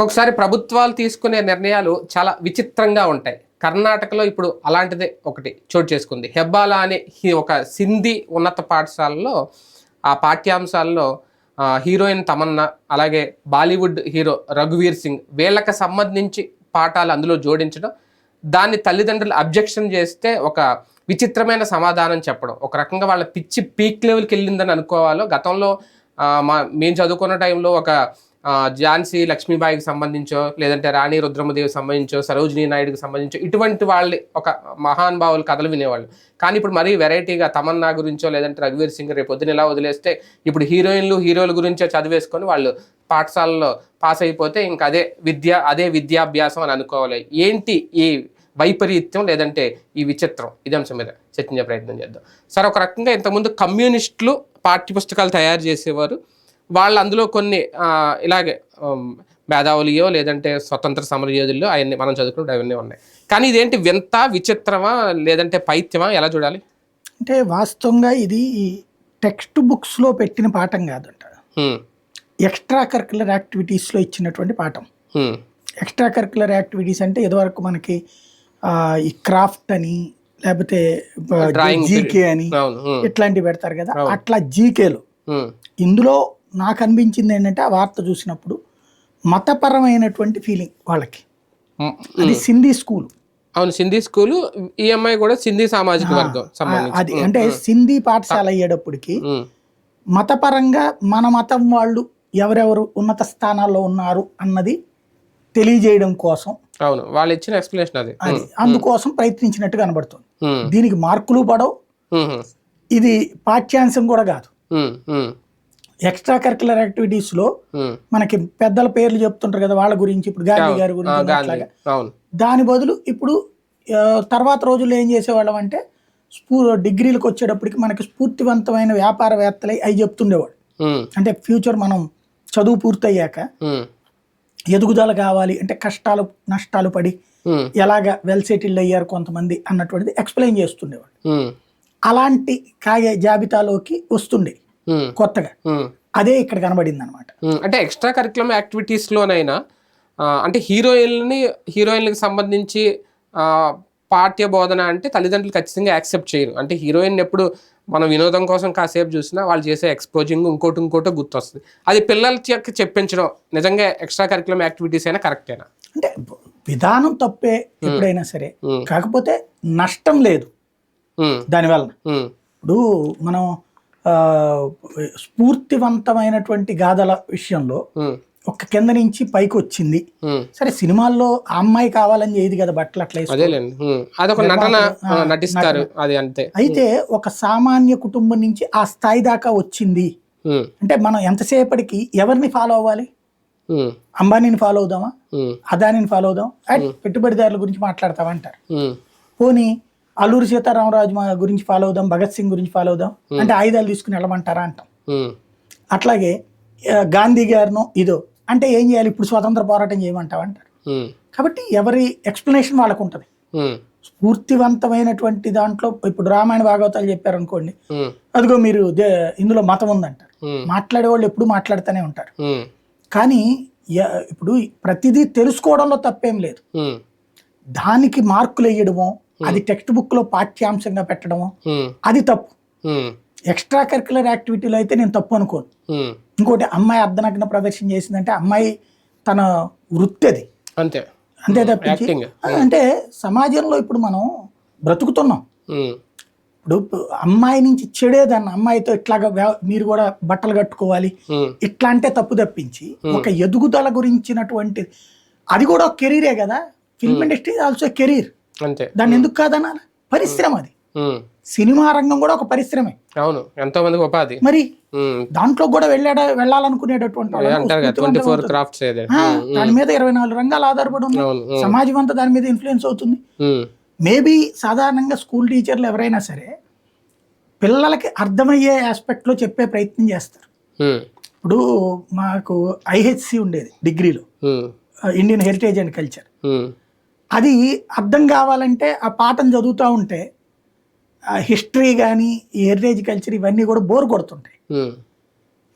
ఒక్కొక్కసారి ప్రభుత్వాలు తీసుకునే నిర్ణయాలు చాలా విచిత్రంగా ఉంటాయి. కర్ణాటకలో ఇప్పుడు అలాంటిదే ఒకటి చోటు చేసుకుంది. హెబ్బాలా అనే హీ- ఒక సింధీ ఉన్నత పాఠశాలలో ఆ పాఠ్యాంశాల్లో హీరోయిన్ తమన్నా అలాగే బాలీవుడ్ హీరో రఘువీర్ సింగ్ వీళ్ళకి సంబంధించి పాఠాలు అందులో జోడించడం దాన్ని తల్లిదండ్రులు అబ్జెక్షన్ చేస్తే ఒక విచిత్రమైన సమాధానం చెప్పడం. ఒక రకంగా వాళ్ళ పిచ్చి పీక్ లెవెల్కి వెళ్ళిందని అనుకోవాలో. గతంలో మా మేము చదువుకున్న టైంలో ఒక ఝాన్సీ లక్ష్మీబాయికి సంబంధించో లేదంటే రాణి రుద్రమదేవికి సంబంధించో సరోజినీ నాయుడుకి సంబంధించో ఇటువంటి వాళ్ళు ఒక మహానుభావుల కథలు వినేవాళ్ళు. కానీ ఇప్పుడు మరీ వెరైటీగా తమన్నా గురించో లేదంటే రఘువీర్ సింగ్ రేపు పొద్దున ఇలా వదిలేస్తే ఇప్పుడు హీరోయిన్లు హీరోల గురించో చదివేసుకొని వాళ్ళు పాఠశాలలో పాస్ అయిపోతే ఇంకా అదే విద్య అదే విద్యాభ్యాసం అని అనుకోవాలి. ఏంటి ఈ వైపరీత్యం లేదంటే ఈ విచిత్రం? ఇది అంశం మీద చర్చించే ప్రయత్నం చేద్దాం. సార్ ఒక రకంగా ఇంతకుముందు కమ్యూనిస్టులు పాఠ్యపుస్తకాలు తయారు చేసేవారు. వాళ్ళు అందులో కొన్ని ఇలాగే మేధావులియో లేదంటే స్వతంత్ర సమరయోధుల్లో అవన్నీ మనం చదువుకుంటే అవన్నీ ఉన్నాయి. కానీ ఇదేంటి వింత విచిత్రమా లేదంటే పైత్యమా? ఎలా చూడాలి? అంటే వాస్తవంగా ఇది టెక్స్ట్ బుక్స్లో పెట్టిన పాఠం కాదంట. ఎక్స్ట్రా కరికులర్ యాక్టివిటీస్లో ఇచ్చినటువంటి పాఠం. ఎక్స్ట్రా కరికులర్ యాక్టివిటీస్ అంటే ఇదివరకు మనకి ఈ క్రాఫ్ట్ అని లేకపోతే జీకే అని ఇట్లాంటివి పెడతారు కదా. అట్లా జీకేలు. ఇందులో నాకు అనిపించింది ఏంటంటే ఆ వార్త చూసినప్పుడు మతపరమైనటువంటి ఫీలింగ్ వాళ్ళకి. అది సింధీ స్కూల్. అవును సింధీ స్కూలు ఈ అమ్మాయి కూడా సింధీ సామాజిక వర్గం అది అంటే సింధీ పాఠశాల అయ్యేటప్పటికి మతపరంగా మన మతం వాళ్ళు ఎవరెవరు ఉన్నత స్థానాల్లో ఉన్నారు అన్నది తెలియజేయడం కోసం అవును వాళ్ళు ఇచ్చిన ఎక్స్ప్లెనేషన్ అది. అది అందుకోసం ప్రయత్నించినట్టు కనబడుతుంది. దీనికి మార్కులు పడవు. ఇది పాఠ్యాంశం కూడా కాదు. ఎక్స్ట్రా కరికులర్ యాక్టివిటీస్లో హ్మ్. మనకి పెద్దల పేర్లు చెప్తుంటారు కదా వాళ్ళ గురించి ఇప్పుడు గాంధీ గారి గురించి అట్లాగా. దాని బదులు ఇప్పుడు తర్వాత రోజుల్లో ఏం చేసేవాళ్ళం అంటే స్పూ డిగ్రీలకు వచ్చేటప్పటికి మనకి స్ఫూర్తివంతమైన వ్యాపారవేత్తలై అవి చెప్తుండేవాడు అంటే ఫ్యూచర్ మనం చదువు పూర్తయ్యాక ఎదుగుదల కావాలి అంటే కష్టాలు నష్టాలు పడి ఎలాగ వెల్ సెటిల్డ్ అయ్యారు కొంతమంది అన్నటువంటిది ఎక్స్ప్లెయిన్ చేస్తుండేవాడు అలాంటి కాగే జాబితాలోకి వస్తుండే కొత్తగా. అదే ఇక్కడ కనబడింది అనమాట అంటే ఎక్స్ట్రా కరికులం యాక్టివిటీస్లోనైనా అంటే హీరోయిన్ని హీరోయిన్లకు సంబంధించి పాఠ్య బోధన అంటే తల్లిదండ్రులు ఖచ్చితంగా యాక్సెప్ట్ చేయరు. అంటే హీరోయిన్ ఎప్పుడు మనం వినోదం కోసం కాసేపు చూసినా వాళ్ళు చేసే ఎక్స్పోజింగ్ ఇంకోటి ఇంకోటి గుర్తొస్తుంది. అది పిల్లలకి చెప్పించడం నిజంగా ఎక్స్ట్రా కరికులం యాక్టివిటీస్ అయినా కరెక్టేనా? అంటే విధానం తప్పే ఎప్పుడైనా సరే. కాకపోతే నష్టం లేదు. దానివల్ల ఇప్పుడు మనం స్ఫూర్తివంతమైనటువంటి గాథల విషయంలో ఒక కింద నుంచి పైకి వచ్చింది. సరే సినిమాల్లో ఆ అమ్మాయి కావాలని చేయదు కదా బట్టలు అట్లా నటిస్తారు అది అంతే. అయితే ఒక సామాన్య కుటుంబం నుంచి ఆ స్థాయి దాకా వచ్చింది. అంటే మనం ఎంతసేపటికి ఎవరిని ఫాలో అవ్వాలి? అంబానీని ఫాలో అవుదామా? అదానిని ఫాలో అవుదాం? పెట్టుబడిదారుల గురించి ఉమ్, పోనీ అల్లూరి సీతారామరాజు గురించి ఫాలో అవుదాం భగత్ సింగ్ గురించి ఫాలో అవుదాం. అంటే ఆయుధాలు తీసుకుని వెళ్ళమంటారా అంటాం. అట్లాగే గాంధీ గారినో ఇదో అంటే ఏం చేయాలి? ఇప్పుడు స్వతంత్ర పోరాటం చేయమంటావా అంటారు. కాబట్టి ఎవరి ఎక్స్ప్లెనేషన్ వాళ్ళకు ఉంటుంది. స్ఫూర్తివంతమైనటువంటి దాంట్లో ఇప్పుడు రామాయణ భాగవతాలు చెప్పారు అనుకోండి అదిగో మీరు ఇందులో మతం ఉందంటారు. మాట్లాడే వాళ్ళు ఎప్పుడు మాట్లాడుతూనే ఉంటారు. కానీ ఇప్పుడు ప్రతిదీ తెలుసుకోవడంలో తప్పేం లేదు. దానికి మార్కులు వేయడమో అది టెక్స్ట్ బుక్లో పాఠ్యాంశంగా పెట్టడమో? ఉమ్, అది తప్పు. ఎక్స్ట్రా కరికులర్ యాక్టివిటీలో అయితే నేను తప్పు అనుకోను. ఉమ్. ఇంకోటి అమ్మాయి అర్ధనగ్న ప్రదర్శన చేసిందంటే అమ్మాయి తన వృత్తి అది. అంతే. అంతే తప్పించి అంటే సమాజంలో ఇప్పుడు మనం బ్రతుకుతున్నాం. ఇప్పుడు అమ్మాయి నుంచి చెడేదన్న అమ్మాయితో ఇట్లాగా మీరు కూడా బట్టలు కట్టుకోవాలి. ఇట్లా అంటే తప్పు తప్పించి ఒక ఎదుగుదల గురించినటువంటి అది కూడా ఒక కెరీరే కదా. ఫిల్మ్ ఇండస్ట్రీ ఆల్సో కెరీర్ అంతే. దాన్ని ఎందుకు కాదనాలి? పరిశ్రమ అది. సినిమా రంగం కూడా ఒక పరిశ్రమే. అవును ఎంతో మందికి ఉపాధి. మరి దాంట్లో కూడా వెళ్ళాడ వెళ్ళాలనుకునేటటువంటి. క్రాఫ్ట్స్ దాని మీద ఇరవై నాలుగు రంగాలు ఆధారపడి ఉన్నాయి. సమాజం అంతా దాని మీద ఇన్ఫ్లుయెన్స్ అవుతుంది. మేబీ సాధారణంగా స్కూల్ టీచర్లు ఎవరైనా సరే పిల్లలకి అర్థమయ్యే ఆస్పెక్ట్లో చెప్పే ప్రయత్నం చేస్తారు. ఇప్పుడు మాకు ఐహెచ్సి ఉండేది డిగ్రీలో. Indian heritage and culture. అది అర్థం కావాలంటే ఆ పాఠం చదువుతూ ఉంటే హిస్టరీ కానీ హెరిటేజ్ కల్చర్ ఇవన్నీ కూడా బోర్ కొడుతుంటాయి.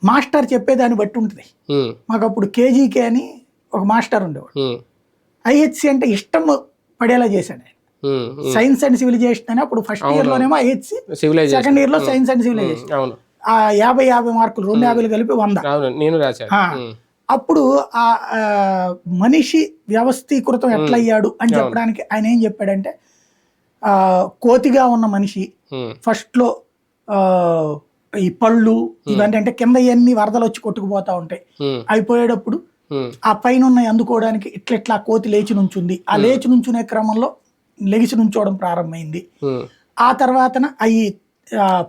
మాస్టర్ చెప్పేదాన్ని బట్టి ఉంటుంది. మాకు అప్పుడు కేజీకే అని ఒక మాస్టర్ ఉండేవాడు. ఐహెచ్సి అంటే ఇష్టం పడేలా చేశాడు ఆయన. సైన్స్ అండ్ సివిలైజేషన్ అని అప్పుడు ఫస్ట్ ఇయర్ లోనేమో ఐహెచ్సి సెకండ్ ఇయర్లో సైన్స్ అండ్ సివిలైజేషన్. యాభై యాభై మార్కులు రెండు యాభైలు కలిపి వంద. నేను అప్పుడు ఆ మనిషి వ్యవస్థీకృతం ఎట్లా అయ్యాడు అని చెప్పడానికి ఆయన ఏం చెప్పాడంటే ఆ, కోతిగా ఉన్న మనిషి ఉమ్, ఫస్ట్లో ఆ, ఈ పళ్ళు ఇవన్నీ అంటే కింద ఇవన్నీ వరదలు వచ్చి కొట్టుకుపోతా ఉంటాయి. అయిపోయేటప్పుడు ఆ పైన ఉన్నాయి అందుకోవడానికి ఇట్లా ఇట్లా కోతి లేచి నుంచుంది. ఆ లేచి నుంచునే క్రమంలో లెగిసి నుంచోవడం ప్రారంభమైంది. ఆ తర్వాతన అవి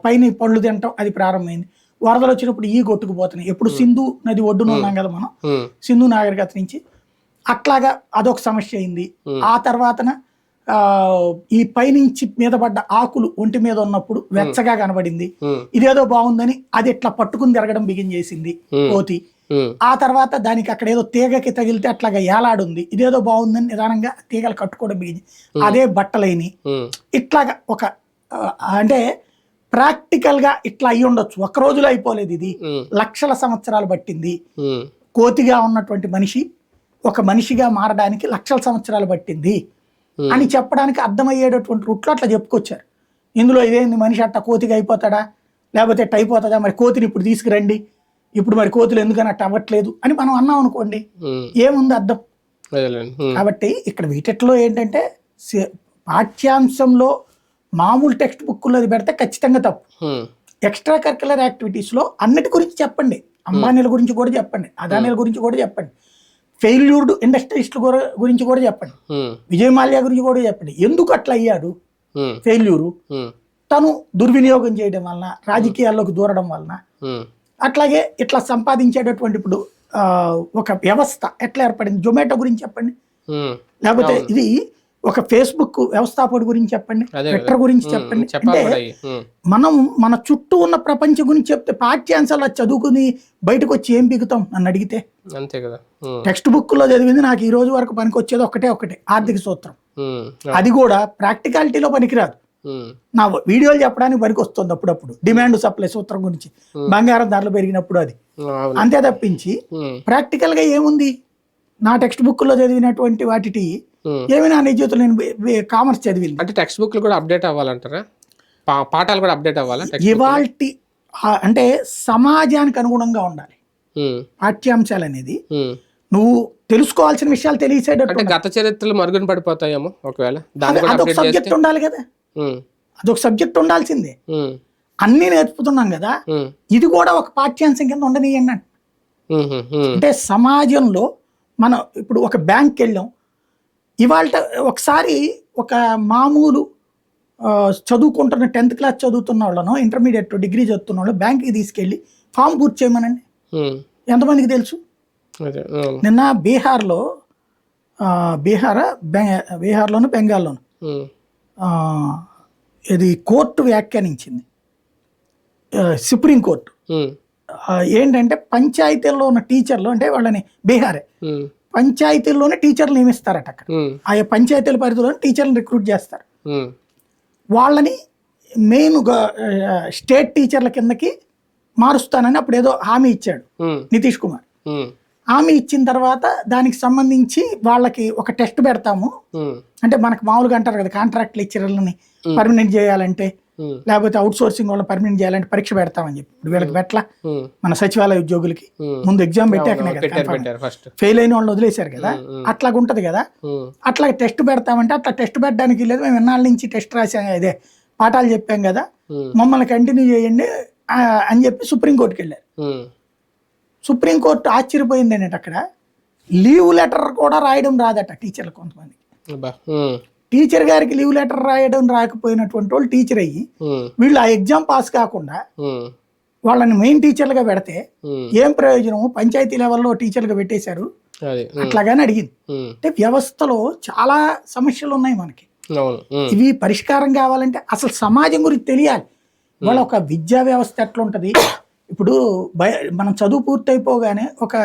పైన పళ్ళు తినటం అది ప్రారంభమైంది. వరదలు వచ్చినప్పుడు ఈ కొట్టుకుపోతున్నాయి ఎప్పుడు సింధు నది ఒడ్డున ఉన్నాం కదా మనం. సింధు నాగరికత నుంచి అట్లాగా అదొక సమస్య అయింది. ఆ తర్వాతన ఆ, ఈ పైనుంచి మీద పడ్డ ఆకులు ఒంటి మీద ఉన్నప్పుడు వెచ్చగా కనబడింది. ఇదేదో బాగుందని అది ఇట్లా పట్టుకుని తిరగడం బిగిన్ చేసింది కోతి ఆ తర్వాత దానికి అక్కడ ఏదో తీగకి తగిలితే అట్లాగా ఏలాడుంది. ఇదేదో బాగుందని నిదానంగా తీగలు కట్టుకోవడం బిగింది అదే బట్టలేని. ఇట్లాగా ఒక అంటే ప్రాక్టికల్గా ఇట్లా అయ్యి ఉండొచ్చు. ఒక్క రోజులో అయిపోలేదు ఇది. లక్షల సంవత్సరాలు పట్టింది. కోతిగా ఉన్నటువంటి మనిషి ఒక మనిషిగా మారడానికి లక్షల సంవత్సరాలు పట్టింది. అని చెప్పడానికి అర్థమయ్యేటటువంటి రూట్లో అట్లా చెప్పుకొచ్చారు. ఇందులో ఇదేంది? మనిషి అట్ట కోతిగా అయిపోతాడా? లేకపోతే ఎట్ట అయిపోతుందా? మరి కోతిని ఇప్పుడు తీసుకురండి. ఇప్పుడు మరి కోతులు ఎందుకని అట్ట అవ్వట్లేదు అని మనం అన్నాం అనుకోండి. ఏముంది అర్థం? కాబట్టి ఇక్కడ వీటిలో ఏంటంటే పాఠ్యాంశంలో మామూలు టెక్స్ట్ బుక్లో పెడితే ఖచ్చితంగా తప్పు. ఎక్స్ట్రా కరికులర్ యాక్టివిటీస్లో అన్నిటి గురించి చెప్పండి. అంబానీల గురించి కూడా చెప్పండి. అదానీల గురించి కూడా చెప్పండి. ఫెయిల్యూర్డ్ ఇండస్ట్రీస్ల గురించి కూడా చెప్పండి. విజయ్ మాల్యా గురించి కూడా చెప్పండి. ఎందుకు అట్లా అయ్యాడు? ఫెయిల్యూరు తను దుర్వినియోగం చేయడం వలన రాజకీయాల్లోకి దూరడం వలన అట్లాగే ఇట్లా సంపాదించేటటువంటి ఇప్పుడు ఒక వ్యవస్థ ఎట్లా ఏర్పడింది? జొమాటో గురించి చెప్పండి. లేకపోతే ఇది ఒక ఫేస్బుక్ వ్యవస్థాపకుడి గురించి చెప్పండి ట్విట్టర్ గురించి చెప్పండి. అంటే మనం మన చుట్టూ ఉన్న ప్రపంచం గురించి చెప్తే పాఠ్యాంశాలు చదువుకుని బయటకు వచ్చి ఏం బిగుతాం నన్ను అడిగితే. అంతే కదా. టెక్స్ట్ బుక్లో చదివింది నాకు ఈ రోజు వరకు పనికి వచ్చేది ఒకటే ఒకటే ఆర్థిక సూత్రం. అది కూడా ప్రాక్టికాలిటీలో పనికిరాదు. నా వీడియోలు చెప్పడానికి పనికి వస్తుంది అప్పుడప్పుడు. డిమాండ్ సప్లై సూత్రం గురించి. బంగారం ధరలు పెరిగినప్పుడు అది. అంతే తప్పించి ప్రాక్టికల్గా ఏముంది? నా టెక్స్ట్ బుక్లో చదివినటువంటి వాటికి ఉమ్. ఏమి నా నిజీవితంలో నేను కామర్స్ చదివింది. అంటే టెక్స్ట్ బుక్లు కూడా అప్డేట్ అవ్వాలంటారా? పాఠాలు కూడా అప్డేట్ అవ్వాలా ఇవాల్టి ఆ- అంటే సమాజానికి అనుగుణంగా ఉండాలి. పాఠ్యాంశాలు అనేది. నువ్వు తెలుసుకోవాల్సిన విషయాలు తెలిసేటట్టు అంటే గత చరిత్రలు మరుగున పడిపోతాయేమో ఒకవేళ? అదొక సబ్జెక్ట్ ఉండాలి కదా. అదొక సబ్జెక్ట్ ఉండాల్సిందే. అన్నీ నేర్పుతున్నాం కదా. ఇది కూడా ఒక పాఠ్యాంశం కింద ఉండనియండి అంట. సమాజంలో మనం ఇప్పుడు ఒక బ్యాంక్కి వెళ్ళాం. ఇవాళ ఒకసారి ఒక మామూలు చదువుకుంటున్న టెన్త్ క్లాస్ చదువుతున్న వాళ్ళను ఇంటర్మీడియట్ డిగ్రీ చదువుతున్న వాళ్ళు బ్యాంక్కి తీసుకెళ్ళి ఫామ్ పూర్తి చేయమనండి. ఎంతమందికి తెలుసు. నిన్న బీహార్లో బీహార్ బీహార్లోను బెంగాల్లోను. ఇది కోర్టు వ్యాఖ్యానించింది. సుప్రీంకోర్టు ఏంటంటే పంచాయతీల్లో ఉన్న టీచర్లు అంటే వాళ్ళని బీహారే. పంచాయతీల్లోనే టీచర్లు నియమిస్తారట అక్కడ. ఆయా పంచాయతీల పరిధిలో టీచర్లను రిక్రూట్ చేస్తారు. వాళ్ళని మెయిన్ స్టేట్ టీచర్ల కిందకి మారుస్తానని అప్పుడు ఏదో హామీ ఇచ్చాడు నితీష్ కుమార్. హామీ ఇచ్చిన తర్వాత దానికి సంబంధించి వాళ్ళకి ఒక టెస్ట్ పెడతాము. అంటే మనకు మామూలుగా అంటారు కదా కాంట్రాక్ట్ లెక్చరర్లని పర్మనెంట్ చేయాలంటే. లేకపోతే అవుట్ సోర్సింగ్ వాళ్ళని పర్మనెంట్ చేయాలంటే పరీక్ష పెడతామని చెప్పి. ఇప్పుడు వీళ్ళకి పెట్టలా. మన సచివాలయ ఉద్యోగులకి. ముందు ఎగ్జామ్ ఫస్ట్ ఫెయిల్ అయిన వాళ్ళని వదిలేశారు కదా. అట్లాగ ఉంటది కదా. అట్లా టెస్ట్ పెడతామంటే అట్లా టెస్ట్ పెట్టడానికి లేదు. మేము ఎన్నాళ్ళ నుంచి టెస్ట్ రాసాం ఇదే పాఠాలు చెప్పాం కదా. మమ్మల్ని కంటిన్యూ చేయండి అని చెప్పి సుప్రీంకోర్టుకి వెళ్ళారు. సుప్రీంకోర్టు ఆశ్చర్యపోయింది ఏంటంటే అక్కడ లీవ్ లెటర్ కూడా రాయడం రాదట టీచర్లు కొంతమంది. టీచర్ గారికి లీవ్ లెటర్ రాయడం రాకపోయినటువంటి వాళ్ళు టీచర్ అయ్యి వీళ్ళు ఆ ఎగ్జామ్ పాస్ కాకుండా వాళ్ళని మెయిన్ టీచర్లుగా పెడితే ఏం ప్రయోజనం? పంచాయతీ లెవెల్లో టీచర్లుగా పెట్టేశారు. అట్లాగానే అడిగింది. అంటే వ్యవస్థలో చాలా సమస్యలు ఉన్నాయి మనకి. ఇవి పరిష్కారం కావాలంటే అసలు సమాజం గురించి తెలియాలి. వాళ్ళ ఒక విద్యా వ్యవస్థ ఎట్లుంటది? ఇప్పుడు మనం చదువు పూర్తయిపోగానే ఒక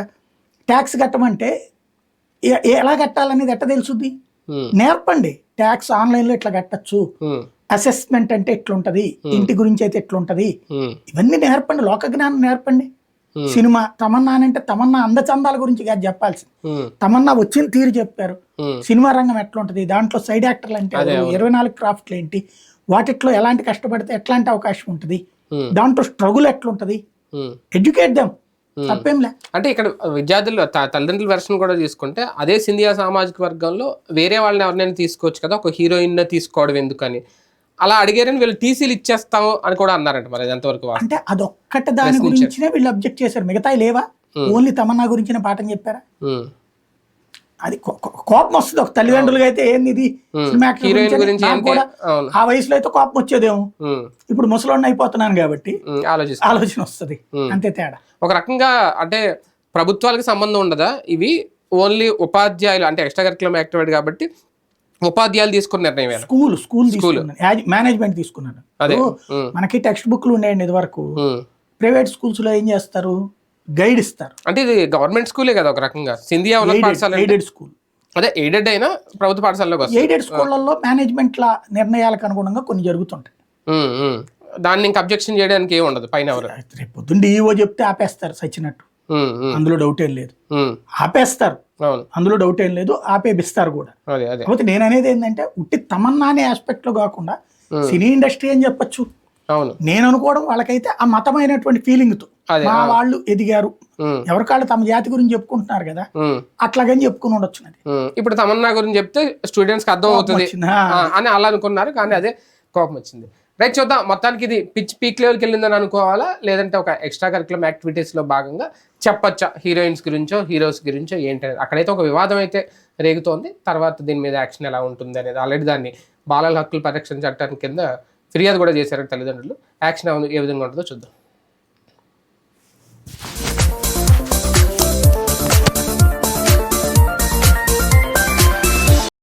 ట్యాక్స్ కట్టమంటే ఎలా కట్టాలనేది ఎట్ట తెలుసుద్ది? నేర్పండి. ట్యాక్స్ ఆన్లైన్లో ఇట్లా కట్టచ్చు. అసెస్మెంట్ అంటే ఎట్లుంటది? ఇంటి గురించి అయితే ఎట్లుంటది? ఇవన్నీ నేర్పండి లోక జ్ఞానం నేర్పండి. సినిమా తమన్నా అని అంటే తమన్నా అందచందాల గురించి కాదు చెప్పాల్సింది. తమన్నా వచ్చిన తీరు చెప్పారు. సినిమా రంగం ఎట్లా ఉంటుంది దాంట్లో సైడ్ యాక్టర్లు అంటే? ఇరవై నాలుగు క్రాఫ్ట్లు ఏంటి? వాటిట్లో ఎలాంటి కష్టపడితే ఎట్లాంటి అవకాశం ఉంటుంది. దాంట్లో స్ట్రగుల్ ఎట్లుంటది. ఎడ్యుకేట్ దెమ్ తప్పేంలే. అంటే ఇక్కడ విద్యార్థులు తల్లిదండ్రుల వెర్షన్ కూడా తీసుకుంటే అదే సింధియా సామాజిక వర్గంలో వేరే వాళ్ళని ఎవరినైనా తీసుకోవచ్చు కదా ఒక హీరోయిన్ తీసుకోవడం ఎందుకని. అలా అడిగారని వీళ్ళు టీసీలు ఇచ్చేస్తాము అని కూడా అన్నారంట మరి ఎంతవరకు? అంటే అదొక్కటి దాని గురించినే వీళ్ళు అబ్జెక్ట్ చేశారు. మిగతా లేవా? ఓన్లీ తమన్నా గురించిన పాఠం చెప్పారా? అది కోపం వస్తుంది. ఒక తల్లిదండ్రులుగా అయితే ఏంది ఇది? సినిమా గురించి ఆ వయసులో అయితే కోపం వచ్చేదేమో. ఇప్పుడు ముసలోడిని అయిపోతున్నాను కాబట్టి ఆలోచన వస్తుంది. అంతే తేడా. ఒక రకంగా అంటే ప్రభుత్వాలకు సంబంధం ఉండదా? ఇవి ఓన్లీ ఉపాధ్యాయులు అంటే ఎక్స్ట్రా కరికులం యాక్టివిటీ కాబట్టి ఉపాధ్యాయులు తీసుకున్న నిర్ణయం స్కూల్ స్కూల్ తీసుకున్నాను. యాజ్- మేనేజ్మెంట్ తీసుకున్నాను. మనకి టెక్స్ట్ బుక్లు ఉండేయండి ఇది వరకు. ప్రైవేట్ స్కూల్స్లో ఏం చేస్తారు? గైడ్ ఇస్తారు. అంటే ఇది గవర్నమెంట్ స్కూలే కదా ఒక రకంగా. సింధియా పాఠశాల ఎయిడెడ్ స్కూల్ అదే ఎయిడెడ్ అయినా ప్రభుత్వ పాఠశాలలోకి వస్తుంది. ఎయిడెడ్ స్కూళ్ళల్లో మేనేజ్మెంట్ల నిర్ణయాలకు అనుగుణంగా కొన్ని జరుగుతుంటాయి. దాన్ని ఇంకా అబ్జెక్షన్ చేయడానికి ఏమి ఉండదు పైన ఎవరు? రేపు పొద్దున్న డిఈఓ చెప్తే ఆపేస్తారు సచ్చినట్టు. ఉమ్, అందులో డౌట్ ఏం లేదు. ఆపేస్తారు. అందులో డౌట్ ఏం లేదు ఆపేపిస్తారు కూడా. కాకపోతే నేను అనేది ఏంటంటే ఉట్టి తమన్నా అనే ఆస్పెక్ట్లో కాకుండా సినీ ఇండస్ట్రీ అని చెప్పొచ్చు. నేను అనుకోవడం వాళ్ళకైతే ఆ మతమైనటువంటి ఫీలింగ్తో. అదే, మా వాళ్ళు ఎదిగారు. ఎవరికాళ్ళు తమ జాతి గురించి చెప్పుకుంటున్నారు కదా అట్లాగని చెప్పుకుని ఉండొచ్చు. ఇప్పుడు తమన్నా గురించి చెప్తే స్టూడెంట్స్కి అర్థం అవుతుంది. అని అలా అనుకున్నారు కానీ అదే కోపం వచ్చింది. రైట్ చూద్దాం. మొత్తానికి ఇది పిచ్ పీక్ లెవెల్కి వెళ్ళిందని అనుకోవాలా? లేదంటే ఒక ఎక్స్ట్రా కరికులం యాక్టివిటీస్లో భాగంగా చెప్పొచ్చా? హీరోయిన్స్ గురించో హీరోస్ గురించో ఏంటి అనేది. అక్కడైతే ఒక వివాదం అయితే రేగుతోంది. తర్వాత దీని మీద యాక్షన్ ఎలా ఉంటుంది అనేది ఆల్రెడీ దాన్ని బాలల హక్కుల పరిరక్షణ చట్టానికి కింద ఫిర్యాదు కూడా చేశారు తల్లిదండ్రులు. యాక్షన్ ఏ విధంగా ఉంటుందో చూద్దాం.